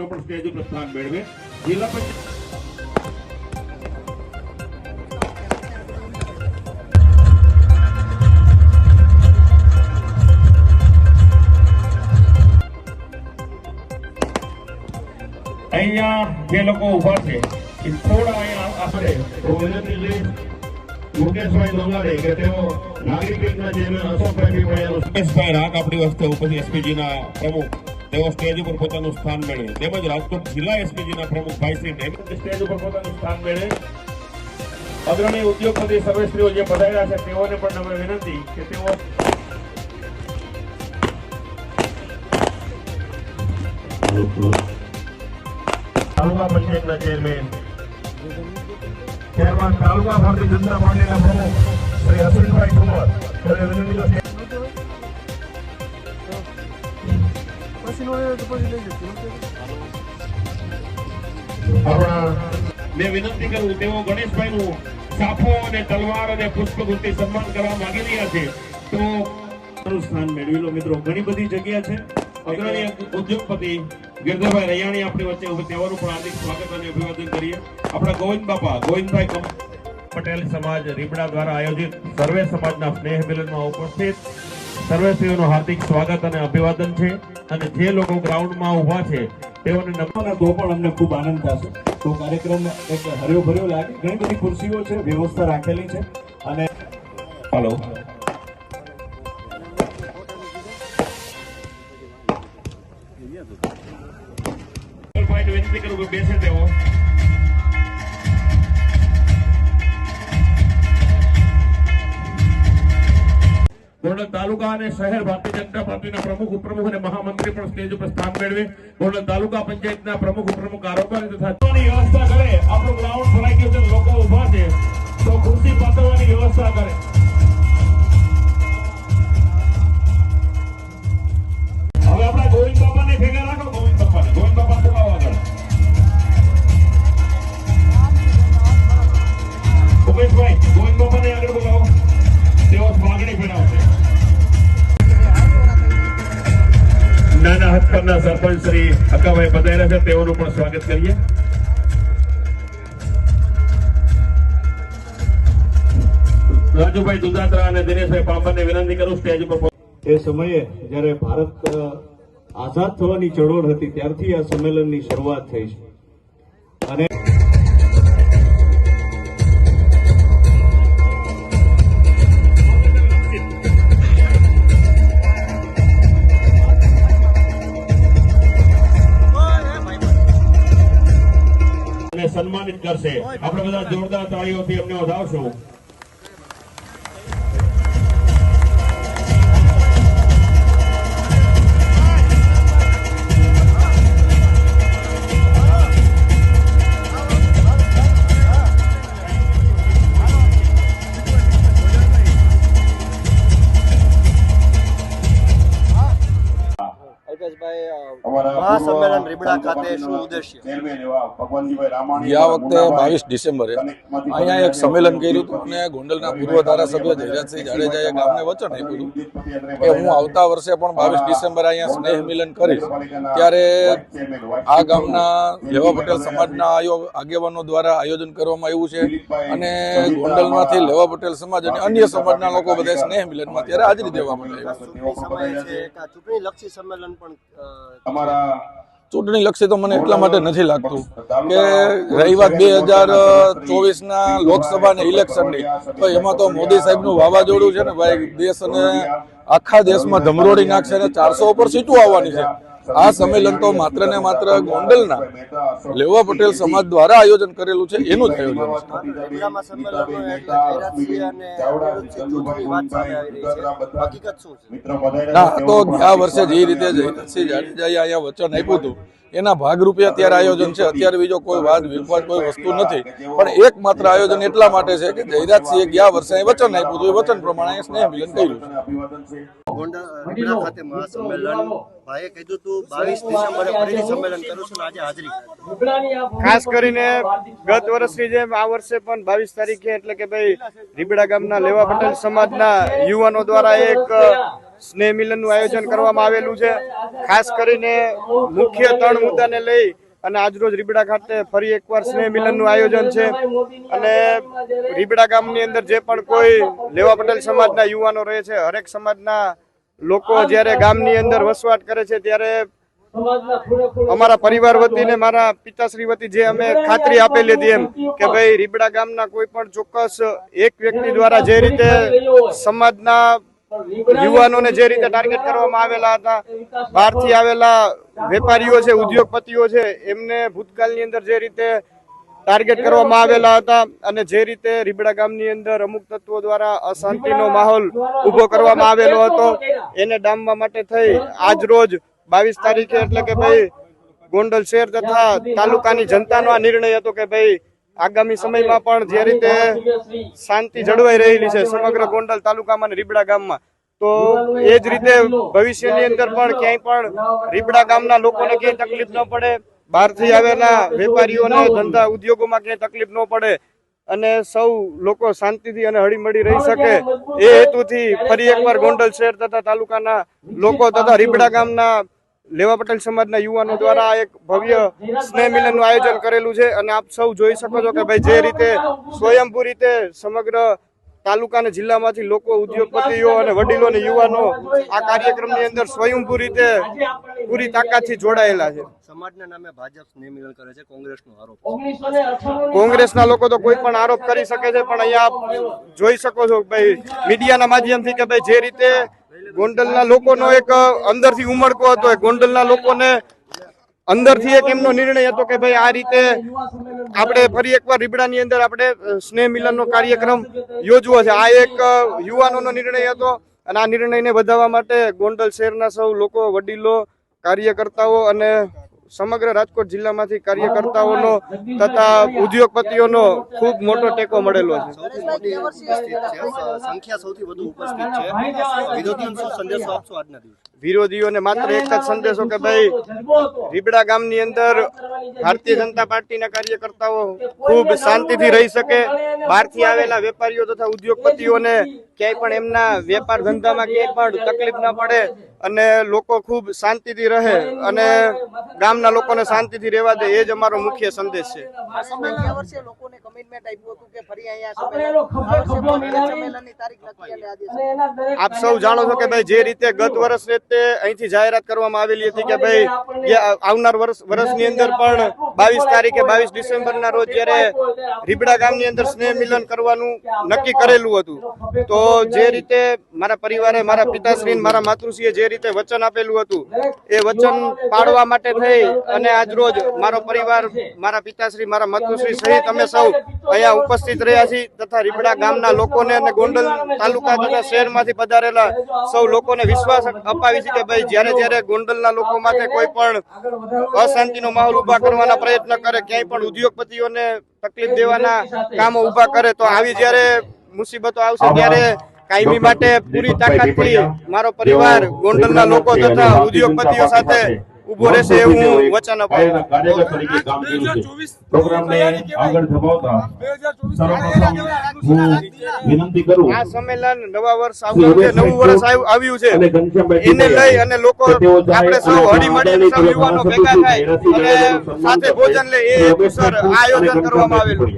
તેઓ પણ સ્ટેજ ઉપર સ્થાન મેળવે. જિલ્લા પંચાયત અહીંયા જે લોકો ઊભા છે એ થોડા અહીંયા આપણે હું વિનંતી મુકેશભાઈ દોંગાડે કે તેઓ નાગરિક ચેરમેન અશોકભાઈ મુકેશભાઈ રાગ આપણી વસ્તુ ઉપસ્થિત એસપીજીના પ્રમુખ. તેઓ સ્ટેજ ઉપર પોતાનું સ્થાન મેળવે. તેમજ રાજકોટ જિલ્લા એસપીજીના પ્રમુખ ભાઈશ્રી ડેમ સ્ટેજ ઉપર પોતાનું સ્થાન મેળવે. અગ્રણી ઉદ્યોગપતિ સર્વેશ્રીઓ જે પધાર્યા છે, તેઓને પણ અમે વિનંતી કે તેઓ તાલુકા પંચાયતના ચેરમેન, ત્યારબાદ તાલુકા ભારતીય જનતા પાર્ટીના પ્રમુખ શ્રી અશ્વિનભાઈ ઠુમર વિનંતી મેં વિનંતી કરું તેઓ ગણેશભાઈનું સાફો અને તલવાર અને પુષ્પગુથથી સન્માન કરવા માંગી રહ્યા છે. તો સ્થાન મેળવી મિત્રો. ઘણી બધી જગ્યા છે. અગ્રણી ઉદ્યોગપતિ ગિરધરભાઈ રૈયાણી આપણી વચ્ચે તેઓનું પણ હાર્દિક સ્વાગત અને અભિવાદન કરીએ. આપણા ગોવિંદ બાપા, ગોવિંદભાઈ પટેલ સમાજ રીબડા દ્વારા આયોજિત સર્વે સમાજના સ્નેહ મિલનમાં ઉપસ્થિત સર્વેશ્રીઓનું હાર્દિક સ્વાગત અને અભિવાદન છે. અને જે લોકો ગ્રાઉન્ડમાં ઊભા છે તેઓને નમવાના તો પણ અમને ખૂબ આનંદ થશે. તો કાર્યક્રમ એક હર્યો ભર્યો લાગે. ઘણી બધી ખુરશીઓ છે વ્યવસ્થા રાખેલી છે. અને હલો બેસે તાલુકા અને શહેર ભારતીય જનતા પાર્ટીના પ્રમુખ, ઉપપ્રમુખ અને મહામંત્રી પણ સ્ટેજ ઉપર સ્થાન મેળવે. ગોંડલ તાલુકા પંચાયતના પ્રમુખ, ઉપપ્રમુખ આરોપી તથા વ્યવસ્થા કરે. આપણું ગ્રાઉન્ડ ભરાઈ ગયું લોકો ઊભા છે. તો ખુરશી પાથરવાની વ્યવસ્થા કરે. હાથ સરપંચ શ્રી અક્કાભાઈ પધાર્યા છે, તેઓનું પણ સ્વાગત કરીએ. રાજુભાઈ દુધાત્રા અને દિનેશભાઈ પાંબરને વિનંતી કરું સ્ટેજ ઉપર એ સમયે જ્યારે ભારત આઝાદ થવાની ચળવળ હતી, ત્યારથી આ સંમેલનની શરૂઆત થઈ છે. અને સન્માનિત કરશે. આપણે બધા જોરદાર તાળીઓથી અમને વધાવશું. ખાતે શું ઉદ્દેશ્ય ગયા વખતે બાવીસ ડિસેમ્બરે અહીંયા એક સંમેલન કર્યું હતું અને ગોંડલના પૂર્વ ધારાસભ્ય જયરાજસિંહ જાડેજાએ ગામને વચન આપ્યું હતું કે હું આવતા વર્ષે પણ બાવીસ ડિસેમ્બરે અહીંયા સ્નેહ મિલન કરીશ ત્યારે આ ગામના લેવા પટેલ સમાજના આગેવાનો દ્વારા આયોજન કરવામાં આવ્યું છે અને ગોંડલમાંથી લેવા પટેલ સમાજ અને અન્ય સમાજના લોકો બધા સ્નેહ મિલનમાં ત્યારે હાજરી દેવા માટે છે ચૂંટણી લક્ષી સંમેલન પણ અમારા ચૂંટણી લક્ષી તો મને એટલા માટે નથી લાગતું કે રહી વાત બે હજાર ચોવીસના લોકસભાના ઇલેક્શનની તો એમાં તો મોદી સાહેબનું વાવાઝોડું છે ને ભાઈ દેશ અને આખા દેશમાં ધમરોડી નાખશે અને ચારસો ઉપર સીટો આવવાની છે. આ સંમેલન તો માત્ર ને માત્ર ગોંડલના લેવા પટેલ સમાજ દ્વારા આયોજન કરેલું છે એનું જ આયોજન ના આ તો ગયા વર્ષે જે રીતે જયરાજસિંહ જાડેજાએ અહીંયા વચન આપ્યું હતું એના ભાગરૂપે અત્યારે આયોજન છે. અત્યારે બીજો કોઈ વાદ વિવાદ કોઈ વસ્તુ નથી. પણ એકમાત્ર આયોજન એટલા માટે છે કે જયરાજસિંહે ગયા વર્ષે વચન આપ્યું હતું. એ વચન પ્રમાણે સ્નેહ મિલન કર્યું છે. ગોંડલ રીબડા ખાતે મહાસંમેલન. ભાઈએ કીધું હતું બાવીસ ડિસેમ્બરે ફરીથી સંમેલન કરું છું અને આજે હાજરી. કરી. ખાસ કરીને ગત વર્ષની જેમ આ વર્ષે પણ બાવીસ તારીખે એટલે કે ભાઈ રીબડા ગામના લેવા પટેલ સમાજના યુવાનો દ્વારા એક સ્નેહ મિલનનું આયોજન કરવામાં આવેલું છે. ખાસ કરીને મુખ્ય ત્રણ મુદ્દાને લઈ અને આજરોજ રીબડા ખાતે ફરી એકવાર સ્નેહ મિલનનું આયોજન છે. અને રીબડા ગામની અંદર જે પણ કોઈ લેવા પટેલ સમાજના યુવાનો રહે છે, હરેક સમાજના લોકો જ્યારે ગામની અંદર વસવાટ કરે છે, ત્યારે અમારા પરિવાર વતીને, મારા પિતાશ્રી વતી જે અમે ખાતરી આપેલી હતી એમ કે ભાઈ, રીબડા ગામના કોઈ પણ ચોક્કસ એક વ્યક્તિ દ્વારા જે રીતે સમાજના યુવાનોને જે રીતે ટાર્ગેટ કરવામાં આવેલા હતા, બહારથી આવેલા વેપારીઓ છે, ઉદ્યોગપતિઓ છે, એમને ભૂતકાળની અંદર જે રીતે ટાર્ગેટ કરવામાં આવેલા હતા અને જે રીતે રીબડા ગામની અંદર અમુક તત્વો દ્વારા અશાંતિનો માહોલ ઊભો કરવામાં આવેલો હતો, એને ડામવા માટે થઈ આજ રોજ બાવીસ તારીખે એટલે કે ભાઈ ગોંડલ શહેર તથા તાલુકાની જનતાનો આ નિર્ણય હતો કે ભાઈ આગામી સમયમાં પણ જે રીતે શાંતિ જળવાઈ રહેલી છે સમગ્ર ગોંડલ તાલુકામાં રીબડા ગામમાં, તો એ જ રીતે ભવિષ્યની અંદર પણ ક્યાંય પણ રીબડા ગામના લોકોને ક્યાંય તકલીફ ન પડે, બહારથી આવેલા વેપારીઓને, ધંધા ઉદ્યોગોમાં ક્યાંય તકલીફ ન પડે, અને સૌ લોકો શાંતિથી અને હળીમળી રહી શકે, એ હેતુથી ફરી એકવાર ગોંડલ શહેર તથા તાલુકાના લોકો તથા રીબડા ગામના લેવા પટેલ સમાજના યુવાનો દ્વારા એક ભવ્ય સ્નેહ મિલનનું આયોજન કરેલું છે અને આપ સૌ જોઈ શકો છો કે ભાઈ જે રીતે સ્વયંભૂ રીતે સમગ્ર તાલુકા અને જિલ્લામાંથી લોકો ઉદ્યોગપતિઓ અને વડીલો અને યુવાનો આ કાર્યક્રમની અંદર સ્વયંભૂ રીતે પૂરી તાકાતથી જોડાયેલા છે. સમાજના નામે ભાજપ સ્નેહ મિલન કરે છે કોંગ્રેસનો આરોપ કોંગ્રેસના લોકો તો કોઈ પણ આરોપ કરી શકે છે પણ અહીંયા આપ જોઈ શકો છો ભાઈ મીડિયાના માધ્યમથી કે ભાઈ જે રીતે ગોંડલના લોકોનો એક અંદરથી ઉમળકો હતો. એ ગોંડલના લોકોને અંદરથી એક એમનો નિર્ણય હતો કે ભાઈ આ રીતે આપણે ફરી એકવાર રીબડાની અંદર આપણે સ્નેહ મિલનનો કાર્યક્રમ યોજવો છે. આ એક યુવાનોનો નિર્ણય હતો અને આ નિર્ણયને વધારવા માટે ગોંડલ શહેરના સૌ લોકો, વડીલો, કાર્યકર્તાઓ અને સમગ્ર રાજકોટ જિલ્લામાંથી કાર્યકર્તાઓનો તથા ઉદ્યોગપતિઓનો ખૂબ મોટો ટેકો મળેલો છે. મોટી સંખ્યા સૌથી વધુ ઉપસ્થિત છે. વિરોધીઓને શું સંદેશો આપશો આજના દિવસે? વિરોધીઓને માત્ર એક જ સંદેશો કે ભાઈ રીબડા ગામની અંદર ભારતીય જનતા પાર્ટીના કાર્યકર્તાઓ ખૂબ શાંતિથી રહી શકે. બહારથી આવેલા વેપારીઓ તથા ઉદ્યોગપતિઓને ક્યાંય પણ એમના વેપાર ધંધામાં ક્યાંય પણ તકલીફ ન પડે અને લોકો ખૂબ શાંતિથી રહે અને ગામના લોકોને શાંતિથી રહેવા દે એ જ અમારો મુખ્ય સંદેશ છે. આ સમય ગયા વર્ષે લોકોને કમિટમેન્ટ આપ્યું હતું કે ફરી અહીંયા સંમેલન આ વર્ષે પણ સંમેલનની તારીખ નક્કી અને આજે આપ સૌ જાણો છો કે ભાઈ જે રીતે ગત વર્ષ રીતે અહીંથી જાહેરાત કરવામાં આવેલી હતી કે ભાઈ આવનાર વર્ષ વર્ષની અંદર પણ બાવીસ તારીખે બાવીસ ડિસેમ્બરના રોજ જ્યારે રીબડા ગામની અંદર સ્નેહ મિલન કરવાનું નક્કી કરેલું હતું, તો જે રીતે મારા પરિવારે મારા પિતાશ્રી મારા માતૃશ્રીએ જે રીતે વચન આપેલું હતું એ વચન પાડવા માટે થઈ અને આજ રોજ મારો પરિવાર મારા પિતાશ્રી મારા માતૃશ્રી સહિત અમે સૌ અહીંયા ઉપસ્થિત રહ્યા છીએ તથા રીબડા ગામના લોકોને અને ગોંડલ તાલુકા તથા શહેરમાંથી પધારેલા સૌ લોકોને વિશ્વાસ અપાવી છે કે ભાઈ જ્યારે જ્યારે ગોંડલના લોકો માટે કોઈ પણ અશાંતિનો માહોલ ઊભા કરવાના પ્રયત્ન કરે ક્યાંય પણ ઉદ્યોગપતિઓને તકલીફ દેવાના કામો ઊભા કરે તો આવી જ્યારે મુસીબતો આવશે ત્યારે કાયમી માટે પૂરી તાકાતથી મારો પરિવાર ગોંડલના લોકો તથા ઉદ્યોગપતિઓ સાથે ઊભો રહેશે એવું હું વચન અપાવું કાર્યકર તરીકે કામ કર્યું છે. પ્રોગ્રામને આગળ ધપાવતા સર્વપ્રથમ હું વિનંતી કરું આ સંમેલન નવા વર્ષ આવ્યું છે. નવું વર્ષ આવ- આવ્યું છે. અને ઘનશ્યામભાઈ એને લઈ અને લોકો આપણે સૌ હળી મળીને સૌ યુવાનો ભેગા થાય અને સાથે ભોજન લે એ સર આયોજન કરવામાં આવેલું.